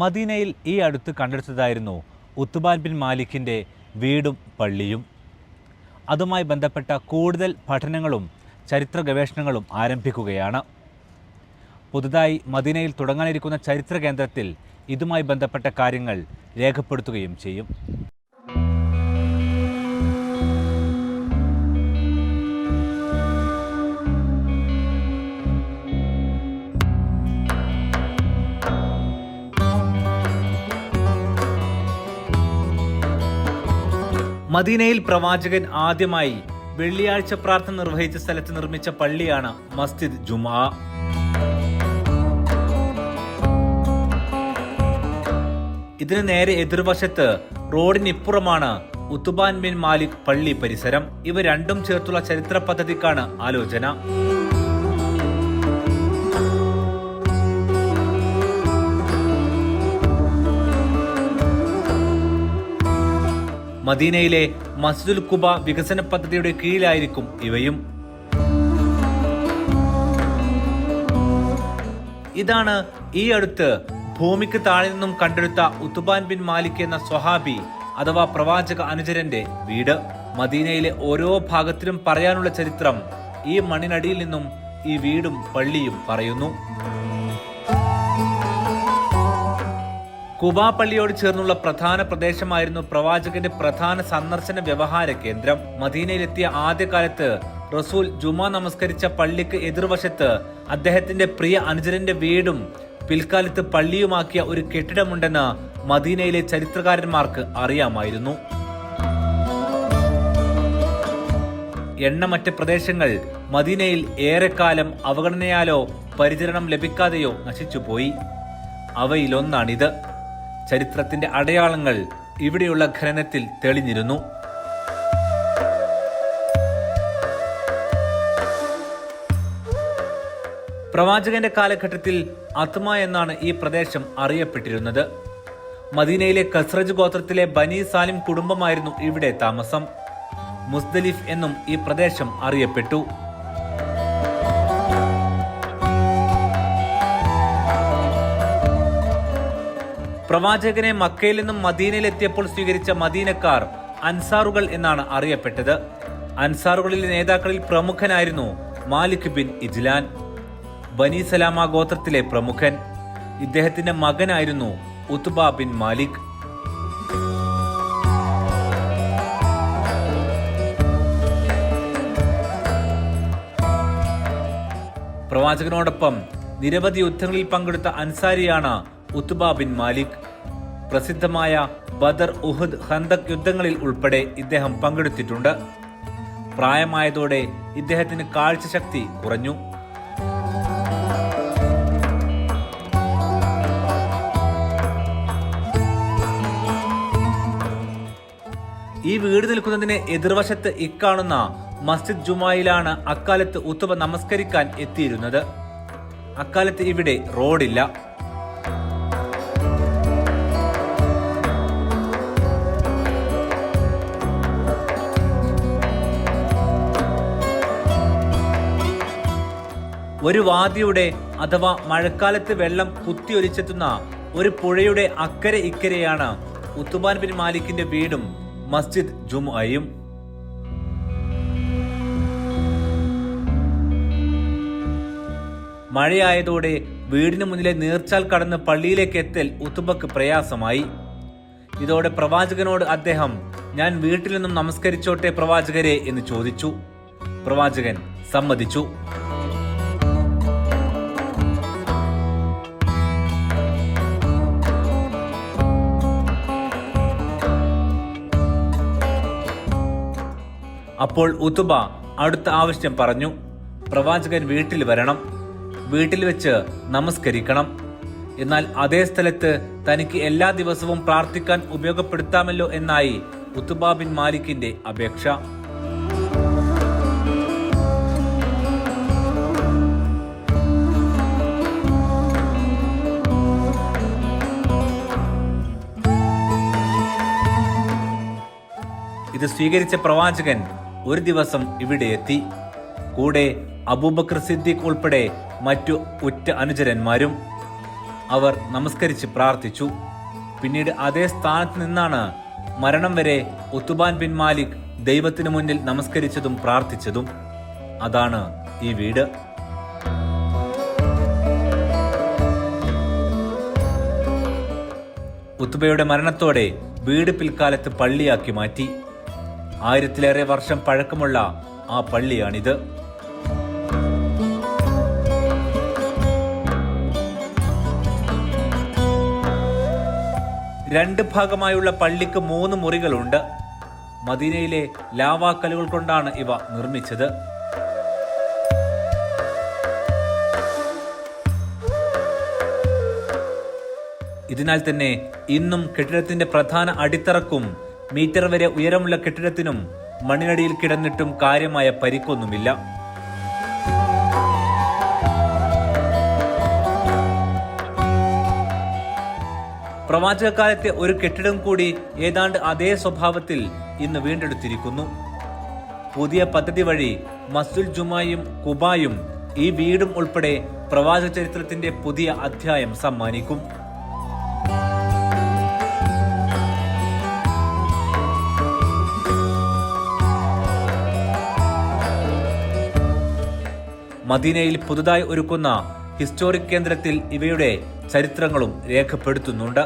മദീനയിൽ ഈ അടുത്ത് കണ്ടെടുത്തതായിരുന്നു ഉത്തുബാൻ ബിൻ മാലിക്കിന്റെ വീടും പള്ളിയും. അതുമായി ബന്ധപ്പെട്ട കൂടുതൽ പഠനങ്ങളും ചരിത്ര ഗവേഷണങ്ങളും ആരംഭിക്കുകയാണ്. പുതുതായി മദീനയിൽ തുടങ്ങാനിരിക്കുന്ന ചരിത്ര കേന്ദ്രത്തിൽ ഇതുമായി ബന്ധപ്പെട്ട കാര്യങ്ങൾ രേഖപ്പെടുത്തുകയും ചെയ്യും. മദീനയിൽ പ്രവാചകൻ ആദ്യമായി വെള്ളിയാഴ്ച പ്രാർത്ഥന നിർവഹിച്ച സ്ഥലത്ത് നിർമ്മിച്ച പള്ളിയാണ് മസ്ജിദ് ജുമാ. ഇതിന് നേരെ എതിർവശത്ത് റോഡിനിപ്പുറമാണ് ഉത്തുബാൻ ബിൻ മാലിക് പള്ളി പരിസരം. ഇവ രണ്ടും ചേർത്തുള്ള ചരിത്ര പദ്ധതിക്കാണ് ആലോചന. മദീനയിലെ മസ്ജിദുൽ കുബ വികസന പദ്ധതിയുടെ കീഴിലായിരിക്കും ഇവയും. ഇതാണ് ഈ അടുത്ത് ഭൂമിക്ക് താഴെ നിന്നും കണ്ടെടുത്ത ഉത്തുബാൻ ബിൻ മാലിക് എന്ന സ്വഹാബി അഥവാ പ്രവാചക അനുചരന്റെ വീട്. മദീനയിലെ ഓരോ ഭാഗത്തിലും പറയാനുള്ള ചരിത്രം ഈ മണ്ണിനടിയിൽ നിന്നും ഈ വീടും പള്ളിയും പറയുന്നു. കുബാ പള്ളിയോട് ചേർന്നുള്ള പ്രധാന പ്രദേശമായിരുന്നു പ്രവാചകന്റെ പ്രധാന സന്ദർശന വ്യവഹാര കേന്ദ്രം. മദീനയിലെത്തിയ ആദ്യകാലത്ത് റസൂൽ ജുമാ നമസ്കരിച്ച പള്ളിക്ക് എതിർവശത്ത് അദ്ദേഹത്തിന്റെ പ്രിയ അനുജരന്റെ വീടും പിൽക്കാലത്ത് പള്ളിയുമാക്കിയ ഒരു കെട്ടിടമുണ്ടെന്ന് മദീനയിലെ ചരിത്രകാരന്മാർക്ക് അറിയാമായിരുന്നു. എണ്ണമറ്റ പ്രദേശങ്ങൾ മദീനയിൽ ഏറെക്കാലം അവഗണനയാലോ പരിചരണം ലഭിക്കാതെയോ നശിച്ചുപോയി. അവയിലൊന്നാണിത്. ചരിത്രത്തിന്റെ അടയാളങ്ങൾ ഇവിടെയുള്ള ഖനനത്തിൽ തെളിഞ്ഞിരുന്നു. പ്രവാചകന്റെ കാലഘട്ടത്തിൽ അത്മ എന്നാണ് ഈ പ്രദേശം അറിയപ്പെട്ടിരുന്നത്. മദീനയിലെ കസ്രജ് ഗോത്രത്തിലെ ബനി സാലിം കുടുംബമായിരുന്നു ഇവിടെ താമസം. മുസ്ദലിഫ് എന്നും ഈ പ്രദേശം അറിയപ്പെട്ടു. പ്രവാചകനെ മക്കയിൽ നിന്നും മദീനയിലെത്തിയപ്പോൾ സ്വീകരിച്ച മദീനക്കാർ അൻസാറുകൾ എന്നാണ് അറിയപ്പെട്ടത്. അൻസാറുകളിലെ നേതാക്കളിൽ പ്രമുഖനായിരുന്നു മാലിക് ബിൻ ഇജ്ലാൻ. ബനി സലാമ ഗോത്രത്തിലെ പ്രമുഖൻ. ഇദ്ദേഹത്തിന്റെ മകനായിരുന്നു ഉത്ബ ബിൻ മാലിക്. പ്രവാചകനോടൊപ്പം നിരവധി യുദ്ധങ്ങളിൽ പങ്കെടുത്ത അൻസാരിയാണ് ഉത്ബ ബിൻ മാലിക് പ്രസിദ്ധമായ ബദർ ഉഹദ് ഹന്തക് യുദ്ധങ്ങളിൽ ഉൾപ്പെടെ ഇദ്ദേഹം പങ്കെടുത്തിട്ടുണ്ട്. പ്രായമായതോടെ ഇദ്ദേഹത്തിന് കാഴ്ചശക്തി കുറഞ്ഞു. ഈ വീട് നിൽക്കുന്നതിന് എതിർവശത്ത് ഇക്കാണുന്ന മസ്ജിദ് ജുമായിലാണ് അക്കാലത്ത് ഉത്തുബ നമസ്കരിക്കാൻ എത്തിയിരുന്നത്. അക്കാലത്ത് ഇവിടെ റോഡില്ല. ഒരു വാദിയുടെ അഥവാ മഴക്കാലത്ത് വെള്ളം കുത്തിയൊലിച്ചെത്തുന്ന ഒരു പുഴയുടെ അക്കരെ ഇക്കരെയാണ് ഉത്തുബാൻ ബിൻ മാലിക്കിന്റെ വീടും മസ്ജിദ് ജുമുഅയും മഴയായതോടെ വീടിന് മുന്നിലെ നീർച്ചാൽ കടന്ന് പള്ളിയിലേക്ക് എത്തൽ ഉത്തുബക്ക് പ്രയാസമായി. ഇതോടെ പ്രവാചകനോട് അദ്ദേഹം ഞാൻ വീട്ടിൽ നിന്നും നമസ്കരിച്ചോട്ടെ പ്രവാചകരെ എന്ന് ചോദിച്ചു. പ്രവാചകൻ സമ്മതിച്ചു. അപ്പോൾ ഉത്തുബ അടുത്ത ആവശ്യം പറഞ്ഞു പ്രവാചകൻ വീട്ടിൽ വരണം വീട്ടിൽ വെച്ച് നമസ്കരിക്കണം. എന്നാൽ അതേ സ്ഥലത്ത് തനിക്ക് എല്ലാ ദിവസവും പ്രാർത്ഥിക്കാൻ ഉപയോഗപ്പെടുത്താമല്ലോ എന്നായി ഉത്തുബ ബിൻ മാലിക്കിന്റെ അപേക്ഷ. ഇത് സ്വീകരിച്ച പ്രവാചകൻ ഒരു ദിവസം ഇവിടെ എത്തി. കൂടെ അബൂബക്കർ സിദ്ദീഖ് ഉൾപ്പെടെ മറ്റു ഉറ്റ അനുചരന്മാരും അവർ നമസ്കരിച്ച് പ്രാർത്ഥിച്ചു. പിന്നീട് അതേ സ്ഥാനത്ത് നിന്നാണ് മരണം വരെ ഉത്തുബാൻ ബിൻ മാലിക് ദൈവത്തിനു മുന്നിൽ നമസ്കരിച്ചതും പ്രാർത്ഥിച്ചതും. അതാണ് ഈ വീട്. ഉത്തുബയുടെ മരണത്തോടെ വീട് പിൽക്കാലത്ത് പള്ളിയാക്കി മാറ്റി. ആയിരത്തിലേറെ വർഷം പഴക്കമുള്ള ആ പള്ളിയാണിത്. രണ്ട് ഭാഗമായുള്ള പള്ളിക്ക് മൂന്ന് മുറികളുണ്ട്. മദീനയിലെ ലാവാക്കലുകൾ കൊണ്ടാണ് ഇവ നിർമ്മിച്ചത്. ഇതിനാൽ തന്നെ ഇന്നും കെട്ടിടത്തിന്റെ പ്രധാന അടിത്തറക്കും മീറ്റർ വരെ ഉയരമുള്ള കെട്ടിടത്തിനും മണ്ണിനടിയിൽ കിടന്നിട്ടും കാര്യമായ പരിക്കൊന്നുമില്ല. പ്രവാചകകാലത്തെ ഒരു കെട്ടിടം കൂടി ഏതാണ്ട് അതേ സ്വഭാവത്തിൽ ഇന്ന് വീണ്ടെടുത്തിരിക്കുന്നു. പുതിയ പദ്ധതി വഴി മസ്ജുൽ ജുമായും കുബായും ഈ വീടും ഉൾപ്പെടെ പ്രവാചക ചരിത്രത്തിന്റെ പുതിയ അധ്യായം സമ്മാനിക്കും. മദീനയിൽ പുതുതായി ഒരുക്കുന്ന ഹിസ്റ്റോറിക് കേന്ദ്രത്തിൽ ഇവയുടെ ചരിത്രങ്ങളും രേഖപ്പെടുത്തുന്നുണ്ട്.